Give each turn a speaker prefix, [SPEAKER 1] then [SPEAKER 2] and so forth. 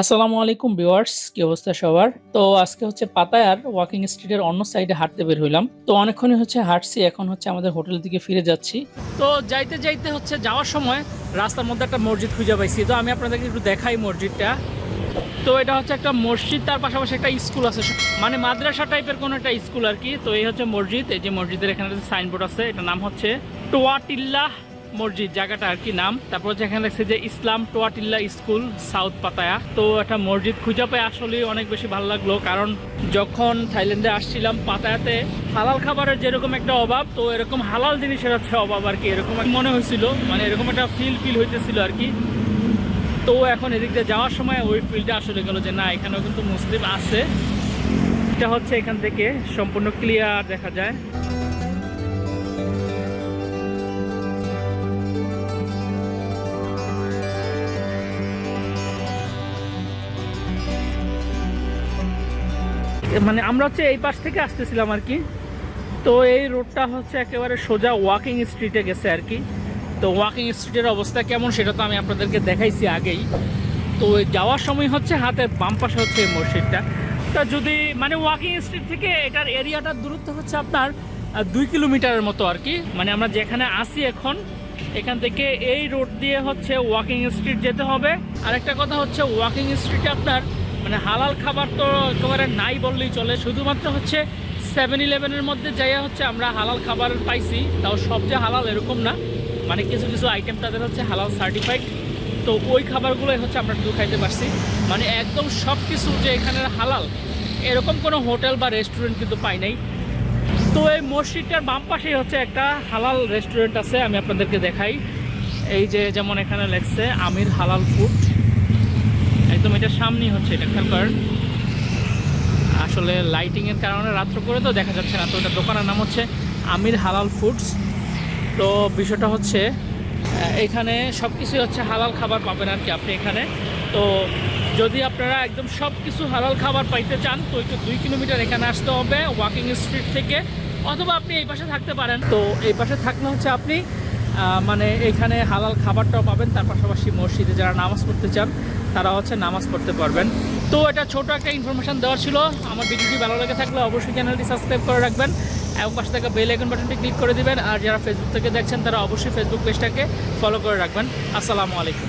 [SPEAKER 1] আসসালামু আলাইকুম ভিউয়ার্স, কি অবস্থা সবার? তো আজকে হচ্ছে পাতায়ার ওয়াকিং স্ট্রিটের অন্য সাইডে হাঁটতে বের হইলাম। তো অনেকক্ষণই হচ্ছে হাঁটছি, এখন হচ্ছে আমাদের হোটেল দিকে ফিরে যাচ্ছি। তো যাইতে যাইতে হচ্ছে যাওয়ার সময় রাস্তার মধ্যে একটা মসজিদ খুঁজে পাইছি। তো আমি আপনাদেরকে একটু দেখাই মসজিদটা। তো এটা হচ্ছে একটা মসজিদ, তার পাশাপাশি একটা স্কুল আছে। মানে মাদ্রাসা টাইপের কোনো একটা স্কুল আর কি। তো এই হচ্ছে মসজিদ, এই যে মসজিদের এখানে সাইনবোর্ড আছে, এটার নাম হচ্ছে টোয়াটিল্লাহ মসজিদ জায়গাটা আর কি নাম। তারপর যেখানে লেখছে যে ইসলাম টোয়াটিল্লা স্কুল, সাউথ পাতায়া। তো একটা মসজিদ খুঁজে পাই আসলে অনেক বেশি ভালো লাগল, কারণ যখন থাইল্যান্ডে আসছিলাম, পাতায়াতে হালাল খাবারের যেরকম একটা অভাব, তো এরকম হালাল জিনিসের হচ্ছে অভাব আর কি, এরকম মনে হয়েছিল মানে এরকম একটা ফিল ফিল হইতেছিল আর কি। তো এখন এদিক দিয়ে যাওয়ার সময় ওই ফিল্ডটা আসলে গেল যে না, এখানেও কিন্তু মুসলিম আছে। এটা হচ্ছে এখান থেকে সম্পূর্ণ ক্লিয়ার দেখা যায়। মানে আমরা হচ্ছে এই পাশ থেকে আসতেছিলাম আর কি। তো এই রোডটা হচ্ছে একেবারে সোজা ওয়াকিং স্ট্রিটে গেছে আর কি। তো ওয়াকিং স্ট্রিটের অবস্থা কেমন সেটা তো আমি আপনাদেরকে দেখাইছি আগেই। তো যাওয়ার সময় হচ্ছে হাতের বাম পাশে হচ্ছে এই মসজিদটা। তা যদি মানে ওয়াকিং স্ট্রিট থেকে এটার এরিয়াটার দূরত্ব হচ্ছে আপনার দুই কিলোমিটারের মতো আর কি। মানে আমরা যেখানে আসি এখন, এখান থেকে এই রোড দিয়ে হচ্ছে ওয়াকিং স্ট্রিট যেতে হবে। আর একটা কথা হচ্ছে ওয়াকিং স্ট্রিটে আপনার মানে হালাল খাবার তো একেবারে নাই বললেই চলে। শুধুমাত্র হচ্ছে সেভেন ইলেভেনের মধ্যে যাইয়া হচ্ছে আমরা হালাল খাবার পাইছি, তাও সব যে হালাল এরকম না। মানে কিছু কিছু আইটেম তাদের হচ্ছে হালাল সার্টিফাইড তো ওই খাবারগুলোই হচ্ছে আমরা শুধু খাইতে পারছি। মানে একদম সব কিছু যে এখানের হালাল, এরকম কোনো হোটেল বা রেস্টুরেন্ট কিন্তু পাই নাই। তো এই মসজিদটার বাম পাশেই হচ্ছে একটা হালাল রেস্টুরেন্ট আছে, আমি আপনাদেরকে দেখাই। এই যে যেমন এখানে লেখছে, আমির হালাল ফুড একদম এটা সামনেই হচ্ছে, এটা খেয়াল আসলে লাইটিংয়ের কারণে রাত্র করে তো দেখা যাচ্ছে না, তো এটা দোকানের নাম হচ্ছে আমির হালাল ফুডস। তো বিষয়টা হচ্ছে এখানে সব কিছুই হচ্ছে হালাল খাবার পাবেন আর কি আপনি এখানে। তো যদি আপনারা একদম সব কিছু হালাল খাবার পাইতে চান, তো একটু দুই কিলোমিটার এখানে আসতে হবে ওয়াকিং স্ট্রিট থেকে, অথবা আপনি এই পাশে থাকতে পারেন। তো এই পাশে থাকলে হচ্ছে আপনি মানে এখানে হালাল খাবারটাও পাবেন, তার পাশাপাশি মসজিদে যারা নামাজ পড়তে চান তারা হচ্ছে নামাজ পড়তে পারবেন। তো এটা ছোট একটা ইনফরমেশান দেওয়ার ছিল। আমার ভিডিওটি ভালো লেগে থাকলে অবশ্যই চ্যানেলটি সাবস্ক্রাইব করে রাখবেন। এবং পাশে থাকা বেল আইকন বাটনটি ক্লিক করে দিবেন। আর যারা ফেসবুক থেকে দেখছেন, তারা অবশ্যই ফেসবুক পেজটাকে ফলো করে রাখবেন। আসসালামু আলাইকুম।